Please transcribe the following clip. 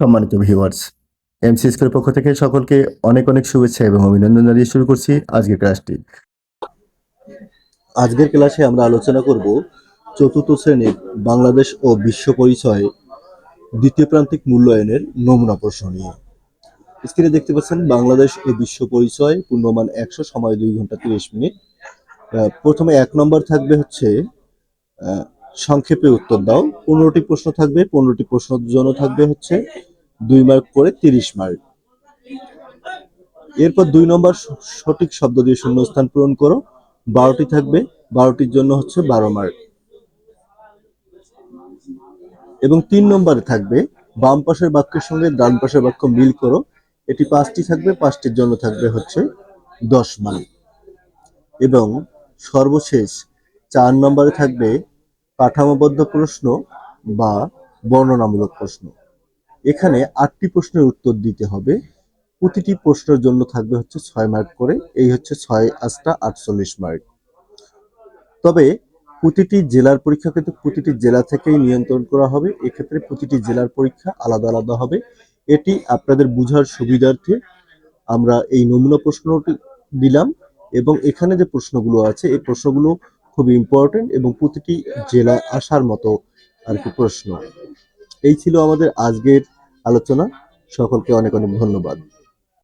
সম্মানিত viewers MC স্কুলের পক্ষ থেকে সকলকে অনেক অনেক শুভেচ্ছা এবং অভিনন্দন জানিয়ে শুরু করছি আজকের ক্লাসটি আজকের ক্লাসে আমরা আলোচনা করব চতুর্থ শ্রেণির বাংলাদেশ ও বিশ্ব পরিচয় দ্বিতীয় প্রান্তিক মূল্যায়নের নমুনা প্রশ্ন নিয়ে। স্ক্রিনে দেখতে পাচ্ছেন, বাংলাদেশ ও বিশ্ব পরিচয়, পূর্ণমান একশো, সময় দুই ঘণ্টা তিরিশ মিনিট। প্রথমে এক নম্বর থাকবে হচ্ছে সংক্ষেপে উত্তর দাও। পনেরোটি প্রশ্ন থাকবে, পনেরোটি প্রশ্নের জন্য থাকবে হচ্ছে দুই মার্ক করে তিরিশ মার্ক। এরপর দুই নম্বর সঠিক শব্দ দিয়ে শূন্যস্থান পূরণ করো। বারোটি থাকবে। বারোটির জন্য হচ্ছে বারো মার্ক। এবং তিন নম্বরে থাকবে, বাম পাশের বাক্যের সঙ্গে ডান পাশের বাক্য মিল করো। এটি পাঁচটি থাকবে, পাঁচটির জন্য থাকবে হচ্ছে দশ মার্ক। এবং সর্বশেষ চার নম্বরে থাকবে কাঠামোবদ্ধ প্রশ্ন বা বর্ণনামূলক প্রশ্ন। এখানে আটটি প্রশ্নের উত্তর দিতে হবে। প্রতিটি প্রশ্নের জন্য থাকবে হচ্ছে ছয় মার্ক করে। এই হচ্ছে ছয় আটটা আটচল্লিশ মার্ক। তবে প্রতিটি জেলার পরীক্ষা কিন্তু প্রতিটি জেলা থেকেই নিয়ন্ত্রণ করা হবে। এক্ষেত্রে প্রতিটি জেলার পরীক্ষা আলাদা আলাদা হবে। এটি আপনাদের বুঝার সুবিধার্থে আমরা এই নমুনা প্রশ্নটি দিলাম এবং এখানে যে প্রশ্নগুলো আছে, এই প্রশ্নগুলো খুব ইম্পর্টেন্ট এবং প্রতিটি জেলায় আসার মতো আর কি প্রশ্ন। এই ছিল আমাদের আজকের আলোচনা। সকলকে অনেক অনেক ধন্যবাদ।